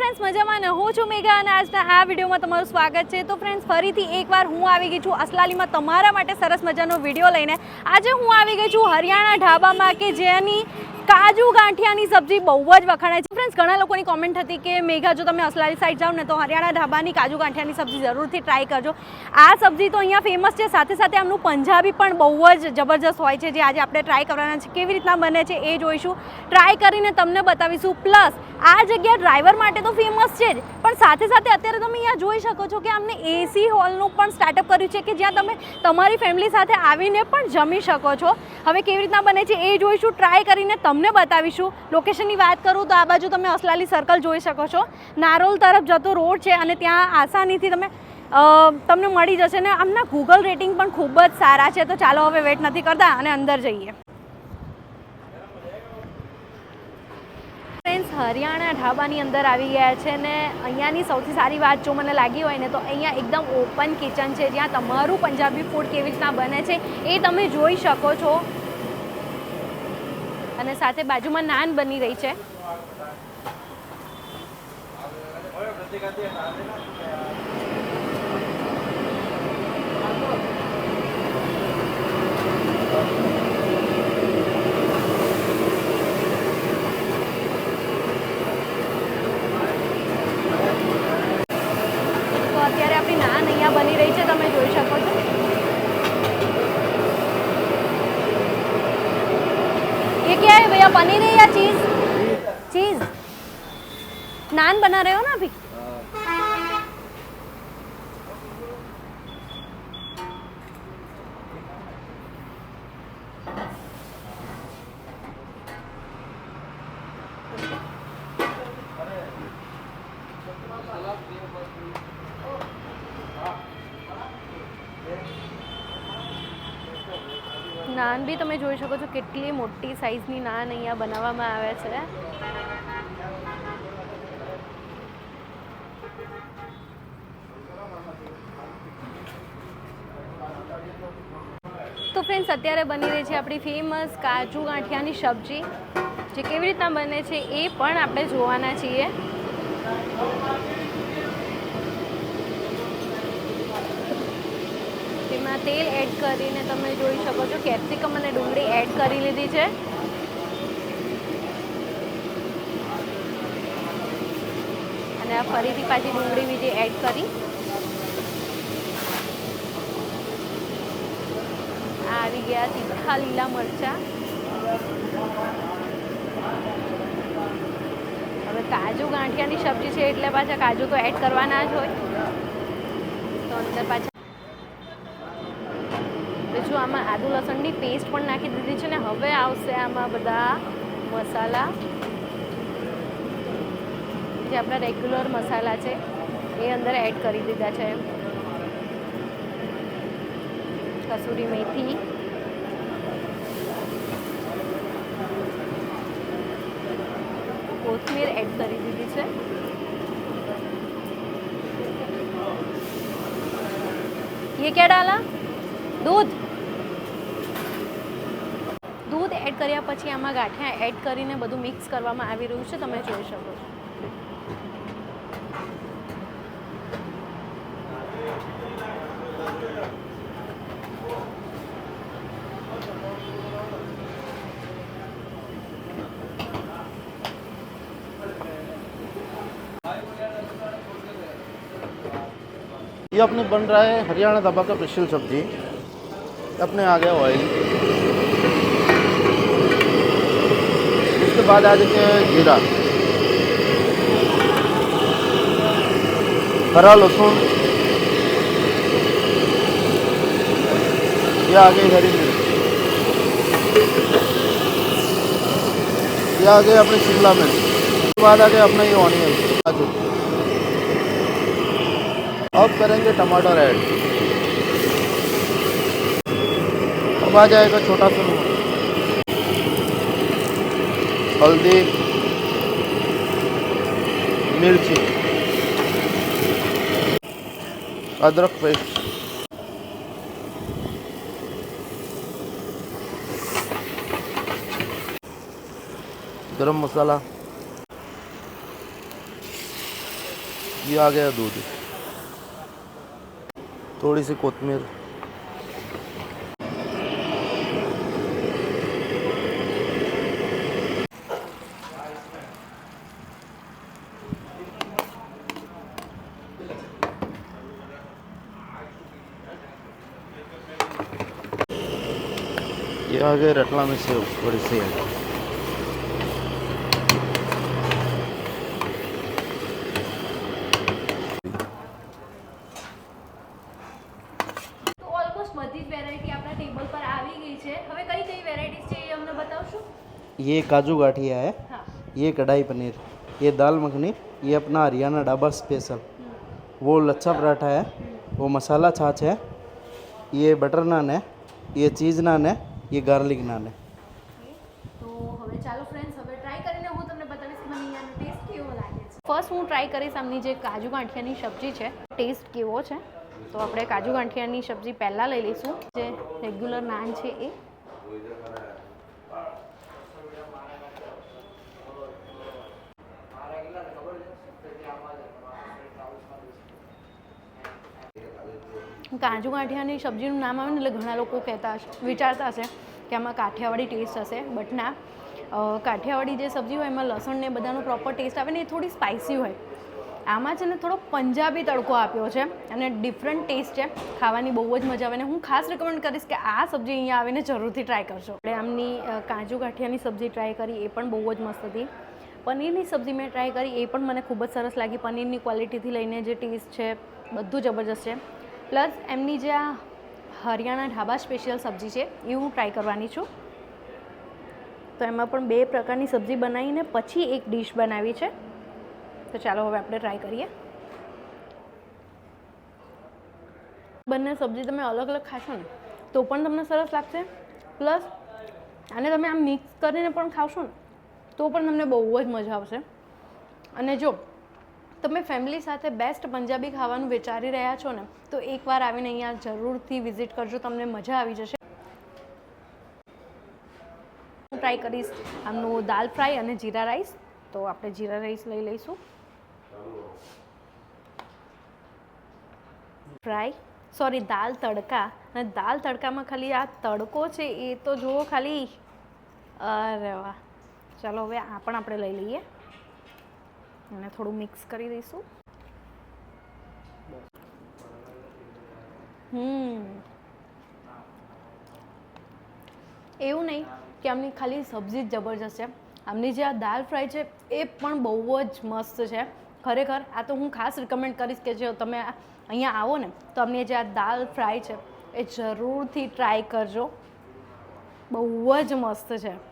Friends મજામાં હું છું મેઘા અને આજના આ વિડીયોમાં તમારું સ્વાગત છે. તો ફ્રેન્ડ્સ ફરીથી એકવાર હું આવી ગઈ છું અસલાલીમાં તમારા માટે સરસ મજાનો વીડિયો લઈને. આજે હું આવી ગઈ છું હરિયાણા ઢાબામાં કે જેની કાજુ ગાંઠિયાની સબ્જી બહુ જ વખણાય છે. ફ્રેન્ડ્સ ઘણા લોકોની કોમેન્ટ હતી કે, મેઘા, જો તમે અસલાલી સાઈડ જાઓ ને તો હરિયાણા ઢાબાની કાજુ ગાંઠિયાની સબ્જી જરૂરથી ટ્રાય કરજો. આ સબ્જી તો અહીંયા ફેમસ છે, સાથે સાથે આમનું પંજાબી પણ બહુ જ જબરજસ્ત હોય છે, જે આજે આપણે ટ્રાય કરવાના છે. કેવી રીતના બને છે એ જોઈશું. ટ્રાય કરીને તમને બતાવીશું. પ્લસ આ જગ્યા ડ્રાઈવર માટે તો ફેમસ છે જ. પણ સાથે સાથે અત્યારે તમે અહીંયા જોઈ શકો છો કે અમને એસી હોલનું પણ સ્ટાર્ટઅપ કર્યું છે કે જ્યાં તમે તમારી ફેમિલી સાથે આવીને પણ જમી શકો છો. હવે કેવી રીતના બને છે એ જોઈશું ટ્રાય કરીને તમને બતાવીશું. લોકેશનની વાત કરું તો આ બાજુ તમે અસલાલી સર્કલ જોઈ શકો છો. નારોલ તરફ જતો રોડ છે અને ત્યાં આસાનીથી તમે તમને મળી જશે ને આમના ગૂગલ રેટિંગ પણ ખૂબ જ સારા છે. તો ચાલો હવે વેટ નથી કરતા અને અંદર જઈએ ફ્રેન્ડ્સ હરિયાણા ઢાબાની અંદર આવી ગયા છે ને અહીંયાની સૌથી સારી વાત જો મને લાગી હોય ને તો અહીંયા એકદમ ઓપન કિચન છે, જ્યાં તમારું પંજાબી ફૂડ કેવી રીતના બને છે એ તમે જોઈ શકો છો. અને સાથે બાજુમાં નાન બની રહી છે. Thank અત્યારે આપણી નાન અહીંયા બની રહી છે તમે જોઈ શકો છો ये क्या है भैया पनीर है या चीज चीज नान बना रहे हो ना अभी નાન બી તમે જોઈ શકો છો કેટલી મોટી સાઈઝની નાન અહીંયા બનાવવામાં આવે છે. તો ફ્રેન્ડ્સ અત્યારે બની રહી છે આપણી ફેમસ કાજુ ગાંઠિયાની સબ્જી. જે કેવી રીતના બને છે એ પણ આપણે જોવાના છીએ. તેમાં તેલ એડ કરીને તમે જોઈ શકો છો. કેપ્સિકમ અને ડુંગળી એડ કરી લીધી છે. અને આ ફરીથી પાછી ડુંગળી બીજી એડ કરી. આવી ગયા તીખા લીલા મરચા. હવે કાજુ ગાંઠિયાની સબ્જી છે એટલે પાછા કાજુ તો એડ કરવાના જ હોય. તો અંદર પાછા આમાં આદુ લસણની પેસ્ટ પણ નાખી દીધી છે ને હવે આવશે આમાં બધા મસાલા જે આપણા રેગ્યુલર મસાલા છે એ અંદર એડ કરી દીધા છે કસૂરી મેથી કોથમીર એડ કરી દીધી છે ये क्या डाला દૂધ દૂધ એડ કર્યા પછી આમાં ગાંઠિયા એડ કરીને બધું મિક્સ કરવામાં આવી રહ્યું છે તમે જોઈ શકો છો ये अपने बन रहा है हरियाणा दबा का स्पेशल सब्जी अपने आ गया ऑयल उसके बाद आ जाते हैं जीरा। हरा लहसुन। ये आ गई हरी मिर्च। ये आ गए अपने शिमला मिर्च उसके बाद आ गया अपना ये ऑनियन अब करेंगे टमाटर ऐड। अब आ जाएगा छोटा सा हल्दी मिर्ची अदरक पेस्ट। गरम मसाला। ये आ गया दूध। थोड़ी सी कोतमीर ಇವಾಗ ರಟ್ಲಾಮಿ ಸೇವ್ ಹೊಡಿಸಿ ये काजू गाठिया है हाँ। ये कढ़ाई पनीर ये दाल मखनी ये अपना हरियाणा ढाबा स्पेशल वो लच्छा पराठा है वो मसाला छाछ है ये बटर नान है ये चीज़ नान है ये ગાર્લિક નાન તો હવે ચાલો ફ્રેન્ડ્સ હવે ટ્રાય કરીને હું તમને બતાવીશ મને છે. ફર્સ્ટ હું ટ્રાય કરીશ આમની જે કાજુ ગાંઠિયાની સબ્જી છે ટેસ્ટ કેવો છે. તો આપણે કાજુ ગાંઠિયાની સબ્જી પહેલાં લઈ લઈશું. જે રેગ્યુલર નાન છે એ. કાજુ ગાંઠિયાની સબ્જીનું નામ આવે ને એટલે ઘણા લોકો કહેતા વિચારતા હશે કે આમાં કાઠિયાવાડી ટેસ્ટ હશે. બટ ના કાઠિયાવાડી જે સબ્જી હોય એમાં લસણ ને બધાનો પ્રોપર ટેસ્ટ આવે ને એ થોડી સ્પાઇસી હોય. આમાં છે ને થોડો પંજાબી તડકો આપ્યો છે અને ડિફરન્ટ ટેસ્ટ છે. ખાવાની બહુ જ મજા આવે ને હું ખાસ રિકમેન્ડ કરીશ કે આ સબ્જી અહીંયા આવીને જરૂરથી ટ્રાય કરશો આપણે આમની કાજુ ગાંઠિયાની સબ્જી ટ્રાય કરી એ પણ બહુ જ મસ્ત હતી. પનીરની સબ્જી મેં ટ્રાય કરી એ પણ મને ખૂબ જ સરસ લાગી. પનીરની ક્વોલિટીથી લઈને જે ટેસ્ટ છે, બધું જબરજસ્ત છે. પ્લસ એમની જે આ હરિયાણા ઢાબા સ્પેશિયલ સબ્જી છે, એ હું ટ્રાય કરવાની છું. તો એમાં પણ બે પ્રકારની સબ્જી બનાવીને પછી એક ડીશ બનાવી છે. તો ચાલો હવે આપણે ટ્રાય કરીએ. બંને સબ્જી તમે અલગ અલગ ખાશો ને, તો પણ તમને સરસ લાગશે. પ્લસ આને તમે આમ મિક્સ કરીને પણ ખાવશો ને, તો પણ તમને બહુ જ મજા આવશે. અને જો તમે ફેમિલી સાથે બેસ્ટ પંજાબી ખાવાનું વિચારી રહ્યા છો ને, તો એકવાર આવીને અહીંયા જરૂરથી વિઝિટ કરજો, તમને મજા આવી જશે. હું ટ્રાય કરીશ આમનું દાલ ફ્રાય અને જીરા રાઈસ તો આપણે જીરા રાઈસ લઈ લઈશું. ફ્રાય સોરી દાલ તડકા. અને દાલ તડકામાં ખાલી આ તડકો છે, એ તો જુઓ ખાલી. અરે વાહ. ચાલો, હવે આ પણ આપણે લઈ લઈએ. અને થોડું મિક્સ કરી દઈશું. હમ. એવું નહીં કે આમની ખાલી સબ્જી જ જબરજસ્ત છે. આમની જે આ દાલ ફ્રાય છે, એ પણ બહુ જ મસ્ત છે. ખરેખર, આ તો હું ખાસ રિકમેન્ડ કરીશ કે જો તમે અહીંયા આવો ને, તો અમને જે આ દાલ ફ્રાય છે, એ જરૂરથી ટ્રાય કરજો. બહુ જ મસ્ત છે.